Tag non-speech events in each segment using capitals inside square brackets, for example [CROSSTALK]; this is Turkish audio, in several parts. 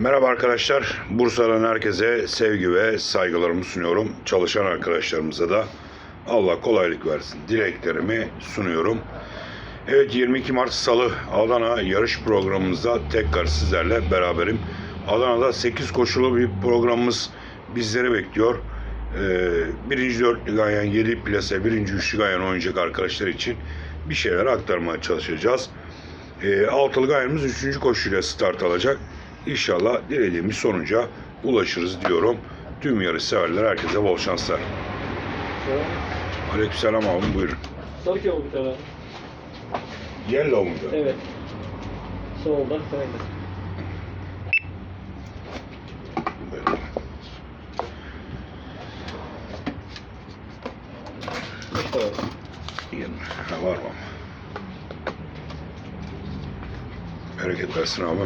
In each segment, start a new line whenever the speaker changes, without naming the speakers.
Merhaba arkadaşlar. Bursa'dan herkese sevgi ve saygılarımı sunuyorum. Çalışan arkadaşlarımıza da Allah kolaylık versin. Dileklerimi sunuyorum. Evet 22 Mart Salı Adana yarış programımızda tekrar sizlerle beraberim. Adana'da 8 koşulu bir programımız bizleri bekliyor. Ee, birinci dörtlü gayen 7 plase, birinci üçlü gayen oynayacak arkadaşlar için bir şeyler aktarmaya çalışacağız. E, altılı gayemiz 3. koşuyla start alacak. İnşallah dilediğimiz sonuca ulaşırız diyorum. Tüm yarış severler herkese bol şanslar. Aleykümselam abim buyurun.
Sarı kebap bir tane. abi.
Yellow muydu?
Evet. Solda. İşte abi.
Yirmi. Ha, var mı? Bereket versin abi.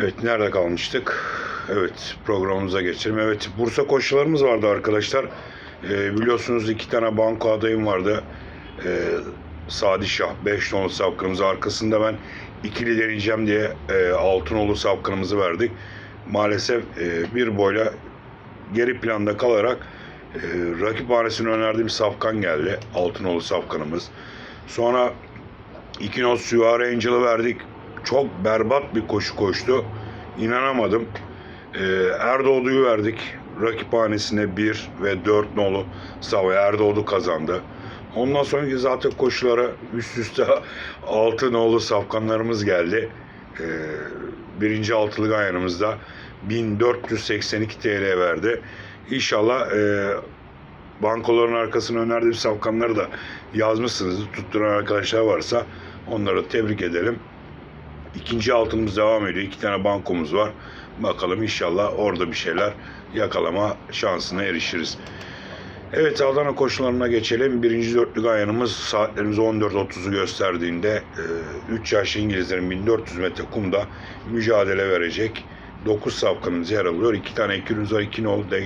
Evet nerede kalmıştık? Evet programımıza geçelim. Evet Bursa koşularımız vardı arkadaşlar. Ee, biliyorsunuz iki tane banko adayım vardı. Ee, Sadi Şah 5 nolu sapkınımız arkasında ben ikili deneyeceğim diye e, Altınoğlu sapkınımızı verdik. Maalesef e, bir boyla geri planda kalarak e, rakip hanesine önerdiğim safkan geldi. Altınoğlu safkanımız. Sonra iki not Süvari Angel'ı verdik. Çok berbat bir koşu koştu. İnanamadım. E, Erdoğdu'yu verdik. Rakip hanesine 1 ve 4 nolu Sava Erdoğdu kazandı. Ondan sonraki zaten koşulara üst üste [LAUGHS] 6 nolu safkanlarımız geldi. E, birinci altılı gayanımızda 1482 TL verdi. İnşallah e, bankoların arkasına önerdiğim safkanları da yazmışsınız. Tutturan arkadaşlar varsa onları tebrik edelim. İkinci altımız devam ediyor. İki tane bankomuz var. Bakalım inşallah orada bir şeyler yakalama şansına erişiriz. Evet Adana koşularına geçelim. Birinci dörtlü gayanımız saatlerimiz 14.30'u gösterdiğinde 3 yaşlı İngilizlerin 1400 metre kumda mücadele verecek. 9 safkanımız yer alıyor. 2 tane ekürümüz var. 2 nolu de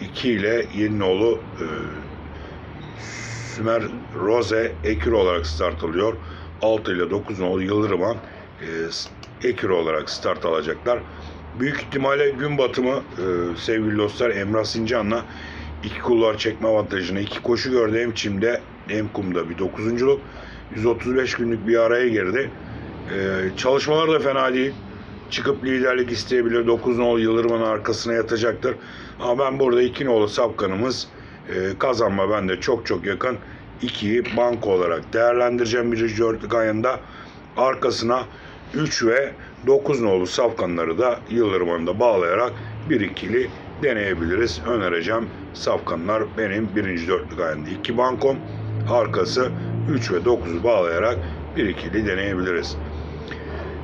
2 ile 7 nolu e, Sümer Rose ekür olarak start alıyor. 6 ile 9 nolu Yıldırıman e, ekür olarak start alacaklar. Büyük ihtimalle gün batımı e, sevgili dostlar Emrah Sincan'la iki kulvar çekme avantajını iki koşu gördü hem çimde hem kumda bir dokuzunculuk 135 günlük bir araya girdi. Ee, çalışmalar da fena değil. Çıkıp liderlik isteyebilir. 9 nolu Yıldırım'ın arkasına yatacaktır. Ama ben burada 2 nolu Sapkan'ımız e, kazanma bende çok çok yakın. 2'yi banko olarak değerlendireceğim bir dörtlük ayında. Arkasına 3 ve 9 nolu Safkanları da Yıldırım'ın bağlayarak bir ikili deneyebiliriz. Önereceğim safkanlar benim birinci dörtlük ayında. iki bankom arkası 3 ve 9'u bağlayarak bir ikili deneyebiliriz.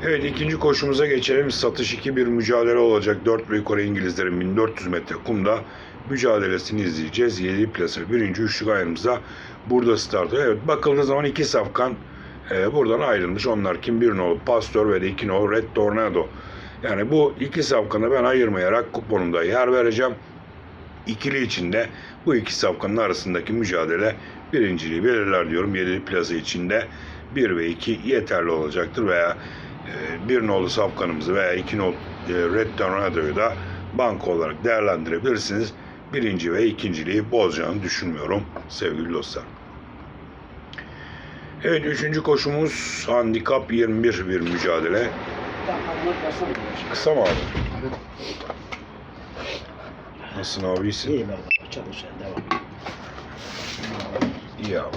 Evet ikinci koşumuza geçelim. Satış 2 bir mücadele olacak. 4 ve yukarı İngilizlerin 1400 metre kumda mücadelesini izleyeceğiz. 7 plase birinci üçlük ayımızda burada startı. Evet bakıldığı zaman iki safkan e, buradan ayrılmış. Onlar kim? Bir nolu Pastor ve de iki nolu Red Tornado. Yani bu iki safkanı ben ayırmayarak kuponumda yer vereceğim. İkili içinde bu iki safkanın arasındaki mücadele birinciliği belirler diyorum. 7 plaza içinde 1 ve 2 yeterli olacaktır veya e, bir nolu safkanımızı veya iki nolu e, Red Tornado'yu da banko olarak değerlendirebilirsiniz. Birinci ve ikinciliği bozacağını düşünmüyorum sevgili dostlar. Evet üçüncü koşumuz handikap 21 bir mücadele. Kısa mı abi? Nasılsın abi iyisin?
İyi ben çalışıyor devam.
İyi abi.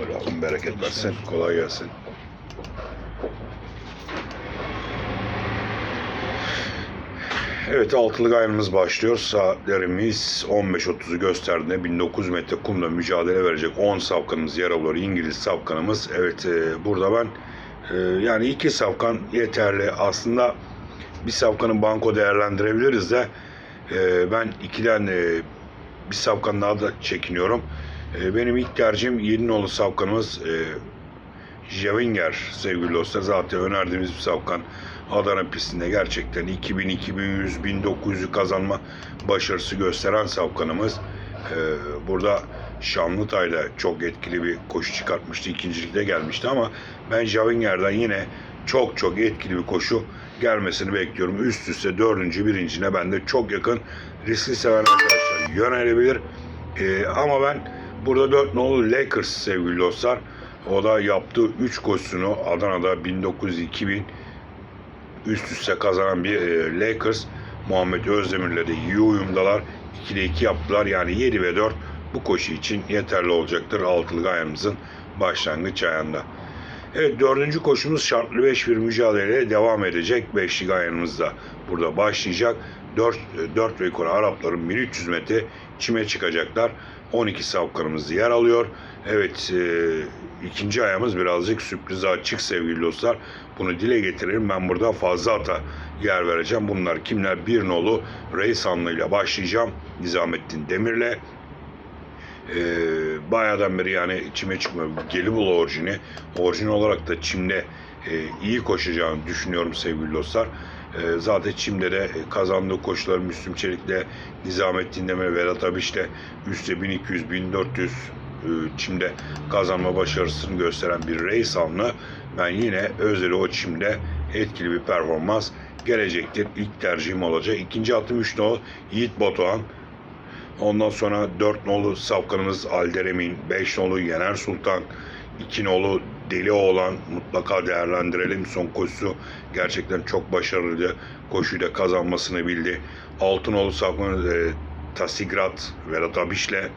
Öyle abim bereket versin. Kolay gelsin. Evet altılı gayrımız başlıyor. Saatlerimiz 15.30'u gösterdiğinde 1900 metre kumda mücadele verecek 10 safkanımız yer alıyor. İngiliz safkanımız. Evet e, burada ben e, yani iki safkan yeterli. Aslında bir safkanı banko değerlendirebiliriz de e, ben ikiden e, bir safkan daha da çekiniyorum. E, benim ilk tercihim Yedinoğlu safkanımız e, Javinger sevgili dostlar. Zaten önerdiğimiz bir safkan. Adana pistinde gerçekten 2000, 2100, 1900'ü kazanma başarısı gösteren safkanımız. Ee, burada Şanlıtay'la çok etkili bir koşu çıkartmıştı. İkincilikte gelmişti ama ben Javinger'den yine çok çok etkili bir koşu gelmesini bekliyorum. Üst üste dördüncü, birincine ben de çok yakın riskli seven arkadaşlar yönelebilir. Ee, ama ben burada 4 nolu Lakers sevgili dostlar. O da yaptığı 3 koşusunu Adana'da 1900-2000 üst üste kazanan bir e, Lakers. Muhammed Özdemir'le de iyi uyumdalar. 2'de 2 yaptılar. Yani 7 ve 4 bu koşu için yeterli olacaktır. Altılı ayağımızın başlangıç ayağında. Evet dördüncü koşumuz şartlı 5 bir mücadeleye devam edecek. Beşli gayanımız da burada başlayacak. 4, 4 ve yukarı Arapların 1300 metre çime çıkacaklar. 12 safkanımız yer alıyor. Evet e, ikinci ayağımız birazcık sürprize açık sevgili dostlar. Bunu dile getirelim. Ben burada fazla ata yer vereceğim. Bunlar kimler? Bir nolu Reysanlı ile başlayacağım. Nizamettin Demir'le. Ee, bayağıdan beri yani çime çıkmıyor. Gelibolu orijini. Orijin olarak da çimde e, iyi koşacağını düşünüyorum sevgili dostlar. E, zaten çimde de kazandığı koşular Müslüm Çelik'le, Nizamettin Demir, Vedat Abiş'le üstte 1200-1400 e, çimde kazanma başarısını gösteren bir Reysanlı. Ben yine özeli o çimde etkili bir performans gelecektir. İlk tercihim olacak. İkinci atım 3 nolu Yiğit Batuhan. Ondan sonra 4 nolu Safkanımız Alderemin, 5 nolu Yener Sultan, 2 nolu Deli Oğlan mutlaka değerlendirelim. Son koşusu gerçekten çok başarılı. Koşuyu da kazanmasını bildi. 6 nolu Safkanımız e, Tasigrat, Vedat Abiş'le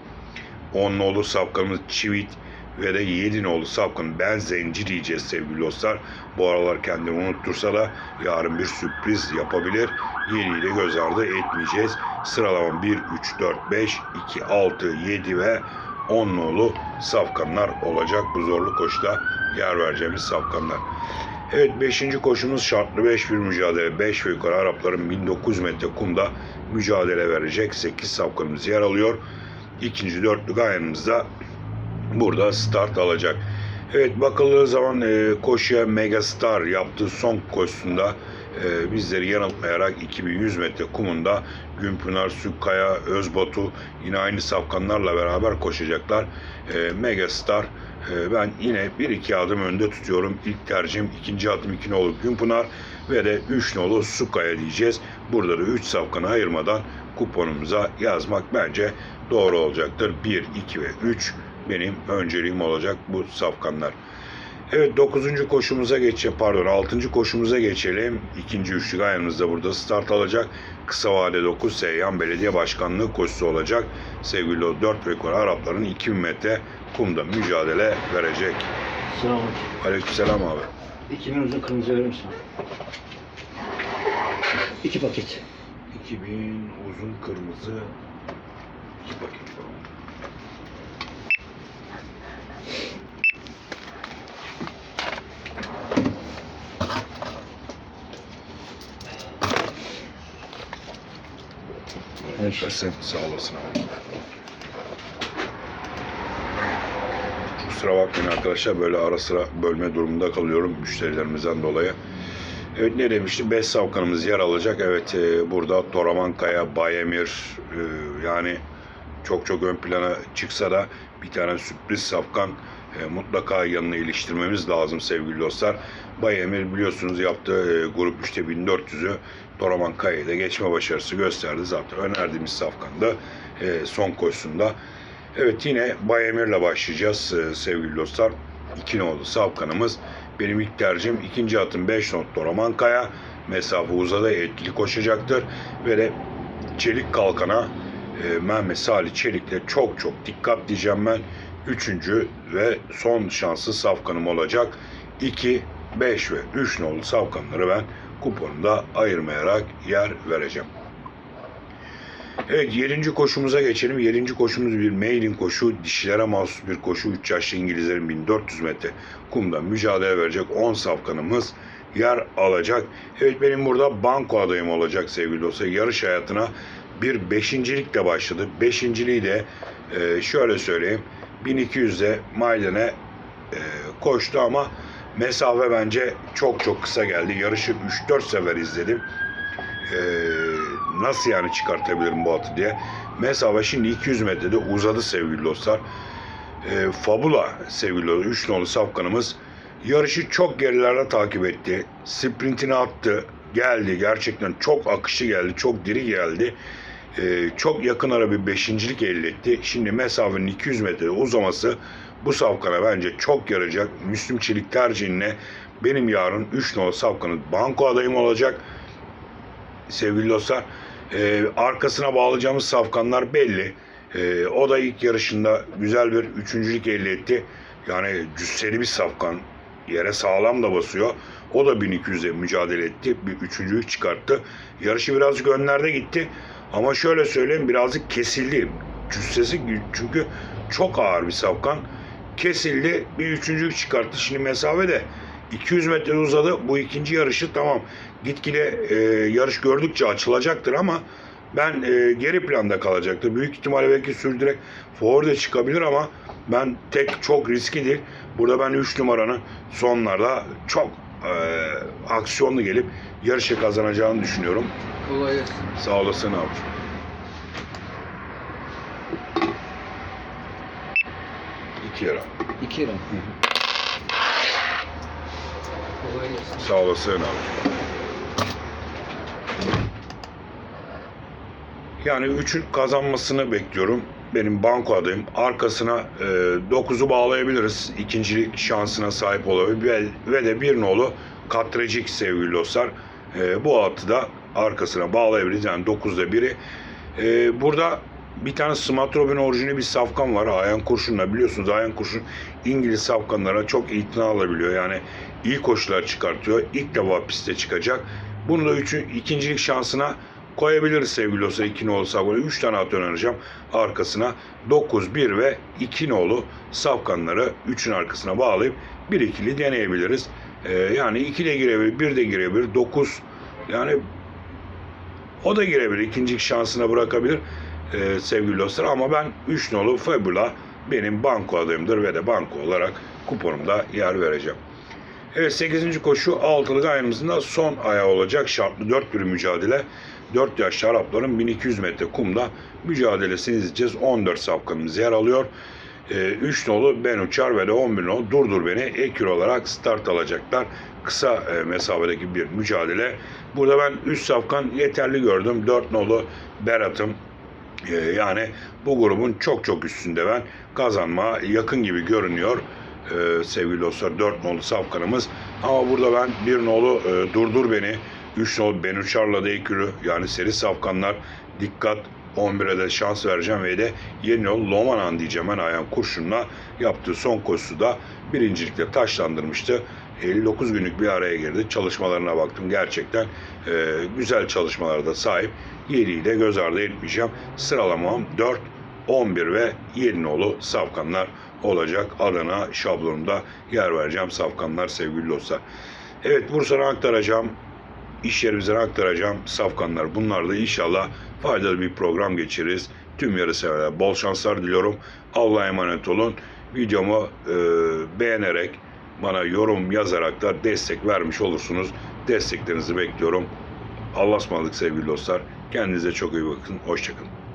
10 nolu Safkanımız Çivit ve de 7 nolu Safkan Ben Zenci diyeceğiz sevgili dostlar. Bu aralar kendini unuttursa da yarın bir sürpriz yapabilir. 7'yi de göz ardı etmeyeceğiz. Sıralama 1, 3, 4, 5, 2, 6, 7 ve 10 nolu safkanlar olacak. Bu zorlu koşuda yer vereceğimiz safkanlar. Evet 5. koşumuz şartlı 5 bir mücadele. 5 ve yukarı Arapların 1900 metre kumda mücadele verecek. 8 safkanımız yer alıyor. İkinci dörtlü gayenimizde burada start alacak. Evet bakıldığı zaman e, koşuya Megastar yaptığı son koşusunda e, bizleri yanıltmayarak 2100 metre kumunda Günpınar, Sükkaya, Özbatu yine aynı safkanlarla beraber koşacaklar. E, Megastar e, ben yine 1-2 adım önde tutuyorum. İlk tercihim ikinci adım 2 nolu Günpınar ve de 3 nolu Sükkaya diyeceğiz. Burada da 3 safkanı ayırmadan kuponumuza yazmak bence doğru olacaktır. 1, 2 ve 3 benim önceliğim olacak bu safkanlar. Evet 9. koşumuza geçelim. Pardon 6. koşumuza geçelim. İkinci üçlü ayağımızda burada start alacak. Kısa vade 9 Seyhan Belediye Başkanlığı koşusu olacak. Sevgili o 4 rekor Arapların 2000 metre kumda mücadele verecek.
Selamünaleyküm.
Aleykümselam abi.
2000 uzun kırmızı verir misin? İki paket.
2000 uzun kırmızı 2 paket. Sen sağ olasın abi. Kusura bakmayın arkadaşlar böyle ara sıra bölme durumunda kalıyorum müşterilerimizden dolayı. Evet ne demiştim? 5 savkanımız yer alacak. Evet e, burada Toraman Kaya, Bayemir e, yani çok çok ön plana çıksa da bir tane sürpriz safkan e, mutlaka yanına iliştirmemiz lazım sevgili dostlar. Bayemir biliyorsunuz yaptığı e, grup 3'te 1400'ü Toraman Kaya'da geçme başarısı gösterdi. Zaten önerdiğimiz safkanda e, son koşusunda. Evet yine Bayemir'le başlayacağız e, sevgili dostlar. 2 nolu safkanımız. Benim ilk tercihim ikinci atım 5 not Toraman Kaya. Mesafe uzadı etkili koşacaktır. Ve de Çelik Kalkan'a e, Mehmet Salih Çelik'le çok çok dikkat diyeceğim ben. Üçüncü ve son şanslı safkanım olacak. 2, 5 ve 3 nolu safkanları ben kuponumda ayırmayarak yer vereceğim. Evet 7. koşumuza geçelim. 7. koşumuz bir mailin koşu. Dişilere mahsus bir koşu. 3 yaşlı İngilizlerin 1400 metre kumda mücadele verecek 10 safkanımız yer alacak. Evet benim burada banko adayım olacak sevgili dostlar. Yarış hayatına bir beşincilikle başladı. Beşinciliği de e, şöyle söyleyeyim. 1200'de Maiden'e e, koştu ama mesafe bence çok çok kısa geldi. Yarışı 3-4 sefer izledim. E, nasıl yani çıkartabilirim bu atı diye. Mesafe şimdi 200 metrede uzadı sevgili dostlar. E, Fabula sevgili dostlar. 3 nolu safkanımız yarışı çok gerilerde takip etti. Sprintini attı. Geldi. Gerçekten çok akışı geldi. Çok diri geldi. E, çok yakın ara bir beşincilik elde etti. Şimdi mesafenin 200 metrede uzaması bu safkana bence çok yarayacak. Müslüm Çelik tercihine benim yarın 3 nolu safkanın banko adayım olacak. Sevgili dostlar e, arkasına bağlayacağımız safkanlar belli. E, o da ilk yarışında güzel bir üçüncülük elde etti. Yani cüsseli bir safkan. Yere sağlam da basıyor. O da 1200'e mücadele etti. Bir üçüncülük çıkarttı. Yarışı birazcık önlerde gitti. Ama şöyle söyleyeyim birazcık kesildi. Cüssesi çünkü çok ağır bir safkan. Kesildi. Bir üçüncülük çıkarttı. Şimdi mesafe de 200 metre uzadı. Bu ikinci yarışı tamam. Gitgide e, yarış gördükçe açılacaktır ama ben e, geri planda kalacaktır. Büyük ihtimalle belki sürdürerek forward'e çıkabilir ama ben tek çok riski değil. Burada ben 3 numaranın sonlarda çok e, aksiyonlu gelip yarışı kazanacağını düşünüyorum.
Kolay gelsin.
Sağ olasın abi. İki lira.
İki lira.
Kolay gelsin.
Sağ olasın abi. Yani üçün kazanmasını bekliyorum. Benim banko adayım. Arkasına e, 9'u bağlayabiliriz. İkincilik şansına sahip olabilir. Ve, de bir nolu Katrecik sevgili dostlar. E, bu atı da arkasına bağlayabiliriz. Yani 9'da biri. E, burada bir tane Smatrobin orijini bir safkan var. Ayan Kurşun'la biliyorsunuz. Ayan Kurşun İngiliz safkanlara çok itina alabiliyor. Yani iyi koşular çıkartıyor. İlk defa piste çıkacak. Bunu da üçün, ikincilik şansına koyabiliriz sevgili dostlar. 2 nolu safkanı. 3 tane at önereceğim arkasına. 9, 1 ve 2 nolu safkanları 3'ün arkasına bağlayıp bir ikili deneyebiliriz. Ee, yani 2 de girebilir, 1 de girebilir. 9 yani o da girebilir. İkinci şansına bırakabilir e, sevgili dostlar. Ama ben 3 nolu Fabula benim banko adayımdır ve de banko olarak kuponumda yer vereceğim. Evet 8. koşu altılık ayımızın da son ayağı olacak. Şartlı 4 bir mücadele. 4 yaşlı Arapların 1200 metre kumda mücadelesini izleyeceğiz. 14 safkanımız yer alıyor. 3 nolu Ben Uçar ve de 11 nolu Durdur Beni ekür olarak start alacaklar. Kısa e, mesafedeki bir mücadele. Burada ben 3 safkan yeterli gördüm. 4 nolu Berat'ım, ee, yani bu grubun çok çok üstünde ben kazanma yakın gibi görünüyor ee, sevgili dostlar. 4 nolu safkanımız. Ama burada ben 1 nolu e, Durdur Beni, 3 nolu Benuçar'la da ekürü yani seri safkanlar dikkat 11'e de şans vereceğim ve de yeni yol Lomanan diyeceğim ben Ayhan Kurşun'la yaptığı son koşusu da birincilikte taşlandırmıştı. 59 günlük bir araya girdi. Çalışmalarına baktım. Gerçekten e, güzel çalışmalara da sahip. 7'yi de göz ardı etmeyeceğim. Sıralamam 4, 11 ve 7 nolu safkanlar olacak. Adana şablonunda yer vereceğim safkanlar sevgili dostlar. Evet Bursa'na aktaracağım. İş yerimizden aktaracağım safkanlar. Bunlar da inşallah faydalı bir program geçiririz. Tüm yarı severler bol şanslar diliyorum. Allah'a emanet olun. Videomu e, beğenerek bana yorum yazarak da destek vermiş olursunuz. Desteklerinizi bekliyorum. Allah'a ısmarladık sevgili dostlar. Kendinize çok iyi bakın. Hoşçakalın.